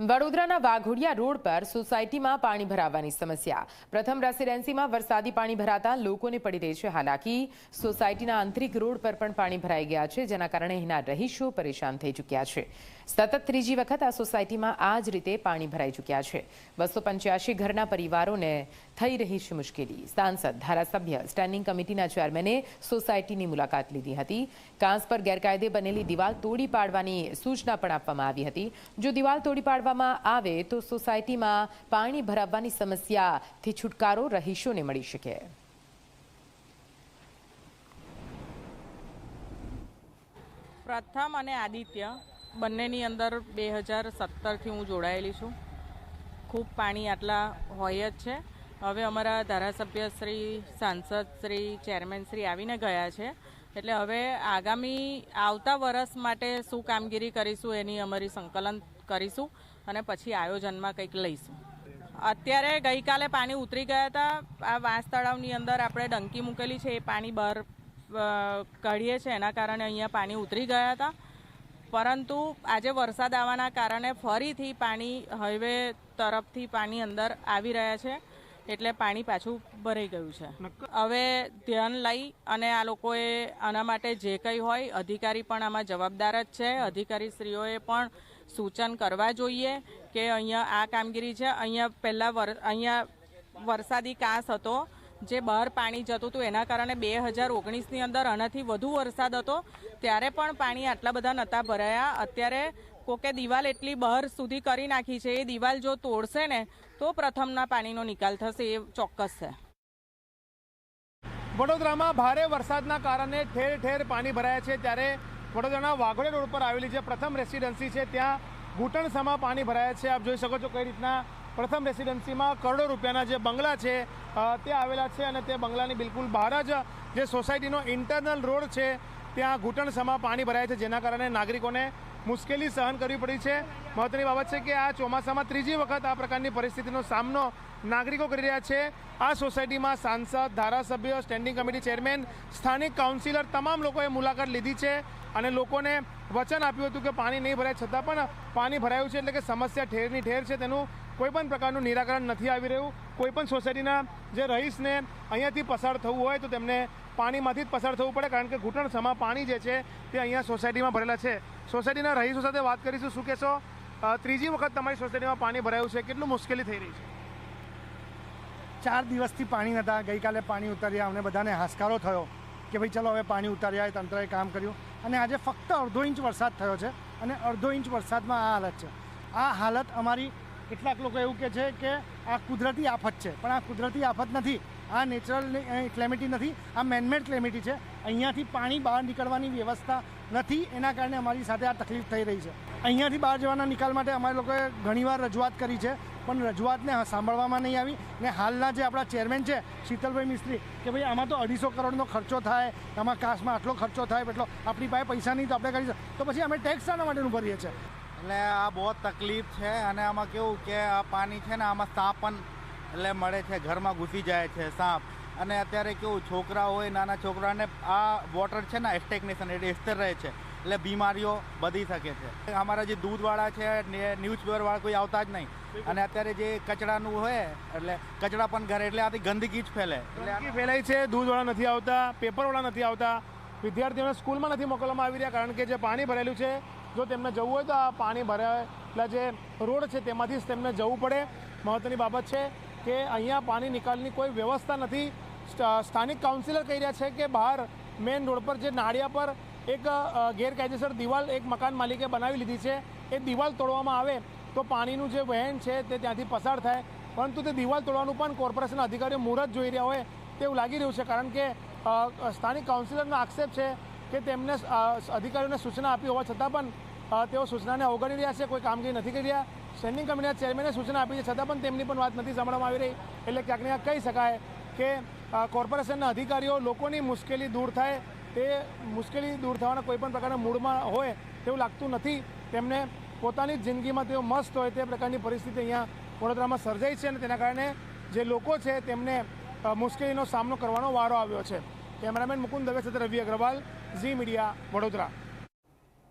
વડોદરાના વાઘોડિયા રોડ પર સોસાયટીમાં પાણી ભરાવાની સમસ્યા. પ્રથમ રેસિડેન્સીમાં વરસાદી પાણી ભરાતા લોકોને પડી રહી છે હાલાકી. સોસાયટીના આંતરિક રોડ પર પણ પાણી ભરાઈ ગયા છે, જેના કારણે અહીંના રહીશો પરેશાન થઈ ચૂક્યા છે. સતત ત્રીજી વખત આ સોસાયટીમાં આ જ રીતે પાણી ભરાઈ ચૂક્યા છે. બસો પંચ્યાસી ઘરના પરિવારોને થઈ રહી છે મુશ્કેલી. સાંસદ, ધારાસભ્ય સ્ટેન્ડિંગ કમિટીના ચેરમેને સોસાયટીની મુલાકાત લીધી હતી. કાંસ પર ગેરકાયદે બનેલી દિવાલ તોડી પાડવાની સૂચના પણ આપવામાં આવી હતી. જો દિવાલ તોડી પાડવામાં આવે તો સોસાયટીમાં પાણી ભરાવવાની સમસ્યાથી છુટકારો રહીશોને મળી શકે. પ્રથમ અને આદિત્ય બંનેની અંદર બે હજાર સત્તરથી હું જોડાયેલી છું. ખૂબ પાણી આટલા હોય જ છે. હવે અમારા ધારાસભ્ય શ્રી, સાંસદ શ્રી ચેરમેન શ્રી આવીને ગયા છે. એટલે હવે આગામી આવતા વર્ષ માટે શું કામગીરી કરીશું એની અમારી સંકલન કરીશું અને પછી આયોજનમાં કંઈક લઈશું. અત્યારે ગઈકાલે પાણી ઉતરી ગયા હતા. આ વાંસ તળાવની અંદર આપણે ડંકી મૂકેલી છે, એ પાણી બહાર કાઢીએ છીએ. એના કારણે અહીંયા પાણી ઉતરી ગયા હતા. પરંતુ આજે વરસાદ આવવાના કારણે ફરીથી પાણી હાઈવે તરફથી પાણી અંદર આવી રહ્યા છે. એટલે પાણી પાછું ભરાઈ ગયું છે. હવે ધ્યાન લઈ અને આ લોકોએ આના માટે જે કંઈ હોય અધિકારી પણ આમાં જવાબદાર જ છે. અધિકારી શ્રીઓએ પણ સૂચન કરવા જોઈએ કે અહીંયા આ કામગીરી છે. અહીંયા પહેલાં વર અહીંયા વરસાદી કાંસ હતો. જે બહાર પાણી જતું હતું એના કારણે બે હજાર ઓગણીસની અંદર આનાથી વધુ વરસાદ હતો. ત્યારે પણ પાણી આટલા બધા નહોતા ભરાયા. અત્યારે કોકે દિવાલ એટલી બહાર સુધી કરી નાખી છે, એ દિવાલ જો તોડશે ને, તો પ્રથમના પાણીનો નિકાલ થશે, એ ચોક્કસ છે. વડોદરામાં ભારે વરસાદના કારણે ઠેર ઠેર પાણી ભરાયા છે, ત્યારે વડોદરાના વાઘોડે રોડ પર આવેલી જે પ્રથમ રેસિડેન્સી છે, ત્યાં ઘૂંટણસમાં પાણી ભરાયા છે. આપ જોઈ શકો છો કઈ રીતના પ્રથમ રેસિડેન્સીમાં કરોડો રૂપિયાના જે બંગલા છે તે આવેલા છે અને તે બંગલાની બિલકુલ બહાર જ જે સોસાયટીનો ઇન્ટરનલ રોડ છે, ત્યાં ઘૂંટણસમાં પાણી ભરાય છે, જેના કારણે નાગરિકોને મુશ્કેલી સહન કરવી પડી છે. મહત્વની બાબત છે કે આ ચોમાસામાં ત્રીજી વખત આ પ્રકારની પરિસ્થિતિનો સામનો નાગરિકો કરી રહ્યા છે. આ સોસાયટીમાં સાંસદ, ધારાસભ્ય, સ્ટેન્ડિંગ કમિટી ચેરમેન, સ્થાનિક કાઉન્સિલર તમામ લોકોએ મુલાકાત લીધી છે અને લોકોને વચન આપ્યું હતું કે પાણી નહીં ભરાય, છતાં પણ પાણી ભરાયું છે એટલે કે સમસ્યા ઠેરની ઠેર છે તેનું કોઈ પણ પ્રકારનું નિરાકરણ નથી આવી રહ્યું. કોઈ પણ સોસાયટીના જે રહીશને અહીંયાથી પસાર થવું હોય તો તેમને પાણીમાંથી જ પસાર થવું પડે, કારણ કે ઘૂંટણ સમા પાણી જે છે તે અહીંયા સોસાયટીમાં ભરેલા છે. સોસાયટીના રહીશો સાથે વાત કરીશું. શું કહેશો? ત્રીજી વખત તમારી સોસાયટીમાં પાણી ભરાયું છે. કેટલું મુશ્કેલી થઈ રહી છે? ચાર દિવસથી પાણી નહોતા ગઈકાલે પાણી ઉતાર્યા. અમને બધાને હાશકારો થયો કે ભાઈ ચલો હવે પાણી ઉતાર્યા તંત્રએ કામ કર્યું. અને આજે ફક્ત અડધો ઇંચ વરસાદ થયો છે અને અડધો ઇંચ વરસાદમાં આ હાલત છે. આ હાલત અમારી કેટલાક લોકો એવું કહે છે કે આ કુદરતી આફત છે, પણ આ કુદરતી આફત નથી. આ નેચરલ ક્લેમિટી નથી, આ મેનમેડ ક્લેમિટી છે. અહીંયાથી પાણી બહાર નીકળવાની વ્યવસ્થા નથી, એના કારણે અમારી સાથે આ તકલીફ થઈ રહી છે. અહીંયાથી બહાર જવાના નિકાલ માટે અમારે લોકોએ ઘણીવાર રજૂઆત કરી છે, પણ રજૂઆતને સાંભળવામાં નહીં આવી. ને હાલના જે આપણા ચેરમેન છે, શીતલભાઈ મિસ્ત્રી, કે ભાઈ આમાં તો અઢીસો કરોડનો ખર્ચો થાય, આમાં કાશમાં આટલો ખર્ચો થાય, એટલો આપણી પાસે પૈસા નહીં તો આપણે કરી તો પછી અમે ટેક્સ શાના માટેનું ભરીએ છીએ. એટલે આ બહુ તકલીફ છે અને આમાં કેવું કે આ પાણી છે ને આમાં સાપ પણ એટલે મળે છે ઘરમાં ઘૂસી જાય છે સાપ. અને અત્યારે કેવું છોકરા હોય નાના છોકરાને આ વોટર છે ને સ્ટેગ્નેશન એટલે એસ્તર રહે છે. એટલે બીમારીઓ વધી શકે છે. અમારા જે દૂધવાળા છે ન્યૂઝપેપરવાળા કોઈ આવતા જ નહીં. અને અત્યારે જે કચરાનું હોય એટલે કચરા પણ ઘરે એટલે આથી ગંદકી જ ફેલે એટલે ફેલાઈ છે દૂધવાળા નથી આવતા પેપરવાળા નથી આવતા. વિદ્યાર્થીઓને સ્કૂલમાં નથી મોકલવામાં આવી રહ્યા કારણ કે જે પાણી ભરેલું છે જો તેમને જવું હોય તો આ પાણી ભરાયેલા જે રોડ છે તેમાંથી જ તેમને જવું પડે. મહત્ત્વની બાબત છે કે અહીંયા પાણી નિકાલની કોઈ વ્યવસ્થા નથી. સ્થાનિક કાઉન્સિલર કહી રહ્યા છે કે બહાર મેઇન રોડ પર જે નાળિયા પર એક ગેરકાયદેસર દિવાલ એક મકાન માલિકે બનાવી લીધી છે. એ દિવાલ તોડવામાં આવે તો પાણીનું જે વહેણ છે તે ત્યાંથી પસાર થાય. પરંતુ તે દિવાલ તોડવાનું પણ કોર્પોરેશનના અધિકારીઓ મુહૂર્ત જોઈ રહ્યા હોય તેવું લાગી રહ્યું છે. કારણ કે સ્થાનિક કાઉન્સિલરનો આક્ષેપ છે કે તેમને અધિકારીઓને સૂચના આપી હોવા છતાં પણ તેઓ સૂચનાને અવગણી રહ્યા છે, કોઈ કામગીરી નથી કરી રહ્યા. સ્ટેન્ડિંગ કમિટીના ચેરમેને સૂચના આપી છે, છતાં પણ તેમની પણ વાત નથી સાંભળવામાં આવી રહી. એટલે ક્યાંક ને ક્યાંક કહી શકાય કે કોર્પોરેશનના અધિકારીઓ લોકોની મુશ્કેલી દૂર થાય. તે મુશ્કેલી દૂર થવાના કોઈ પણ પ્રકારના મૂડમાં હોય તેવું લાગતું નથી. તેમને પોતાની જિંદગીમાં તેઓ મસ્ત હોય તે પ્રકારની પરિસ્થિતિ અહીંયા વડોદરામાં સર્જાઈ છે અને તેના કારણે જે લોકો છે તેમને મુશ્કેલીનો સામનો કરવાનો વારો આવ્યો છે. કેમેરામેન મુકુંદ દવે સાથે રવિ અગ્રવાલ ઝી મીડિયા વડોદરા.